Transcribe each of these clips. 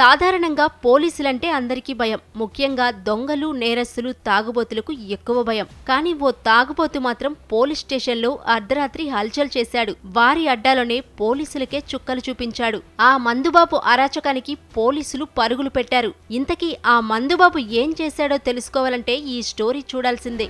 సాధారణంగా పోలీసులంటే అందరికీ భయం. ముఖ్యంగా దొంగలు నేరస్తులు తాగుబోతులకు ఎక్కువ భయం. కానీ ఓ తాగుబోతు మాత్రం పోలీస్ స్టేషన్లో అర్ధరాత్రి హల్చల్ చేశాడు. వారి అడ్డాలోనే పోలీసులకే చుక్కలు చూపించాడు. ఆ మందుబాబు అరాచకానికి పోలీసులు పరుగులు పెట్టారు. ఇంతకీ ఆ మందుబాబు ఏం చేశాడో తెలుసుకోవాలంటే ఈ స్టోరీ చూడాల్సిందే.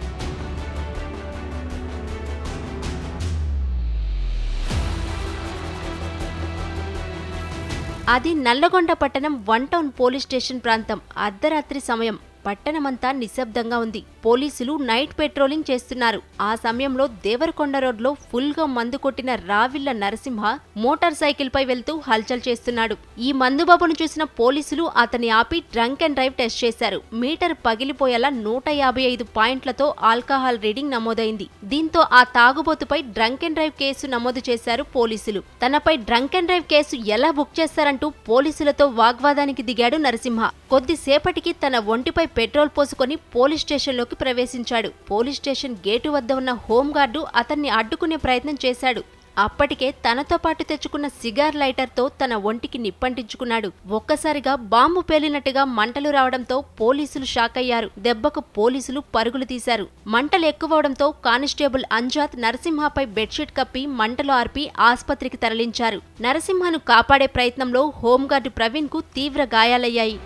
అది నల్లగొండ పట్టణం వన్ టౌన్ పోలీస్ స్టేషన్ ప్రాంతం. అర్ధరాత్రి సమయం. పట్టణమంతా నిశ్శబ్దంగా ఉంది. పోలీసులు నైట్ పెట్రోలింగ్ చేస్తున్నారు. ఆ సమయంలో దేవరకొండ రోడ్లో ఫుల్గా మందు కొట్టిన రావిళ్ళ నరసింహ మోటార్ సైకిల్ పై వెళ్తూ హల్చల్ చేస్తున్నాడు. ఈ మందుబాబును చూసిన పోలీసులు అతని ఆపి డ్రంక్ అండ్ డ్రైవ్ టెస్ట్ చేశారు. మీటర్ పగిలిపోయేలా నూట యాభై ఐదు పాయింట్లతో ఆల్కహాల్ రీడింగ్ నమోదైంది. దీంతో ఆ తాగుబోతుపై డ్రంక్ అండ్ డ్రైవ్ కేసు నమోదు చేశారు పోలీసులు. తనపై డ్రంక్ అండ్ డ్రైవ్ కేసు ఎలా బుక్ చేస్తారంటూ పోలీసులతో వాగ్వాదానికి దిగాడు నరసింహ. కొద్దిసేపటికి తన ఒంటిపై పెట్రోల్ పోసుకొని పోలీస్ స్టేషన్లోకి ప్రవేశించాడు. పోలీస్ స్టేషన్ గేటు వద్ద ఉన్న హోంగార్డు అతన్ని అడ్డుకునే ప్రయత్నం చేశాడు. అప్పటికే తనతో పాటు తెచ్చుకున్న సిగార్ లైటర్తో తన ఒంటికి నిప్పంటించుకున్నాడు. ఒక్కసారిగా బాంబు పేలినట్టుగా మంటలు రావడంతో పోలీసులు షాక్ అయ్యారు. దెబ్బకు పోలీసులు పరుగులు తీశారు. మంటలు ఎక్కువవడంతో కానిస్టేబుల్ అంజాద్ నరసింహపై బెడ్షీట్ కప్పి మంటలు ఆర్పి ఆస్పత్రికి తరలించారు. నరసింహను కాపాడే ప్రయత్నంలో హోంగార్డు ప్రవీణ్కు తీవ్ర గాయాలయ్యాయి.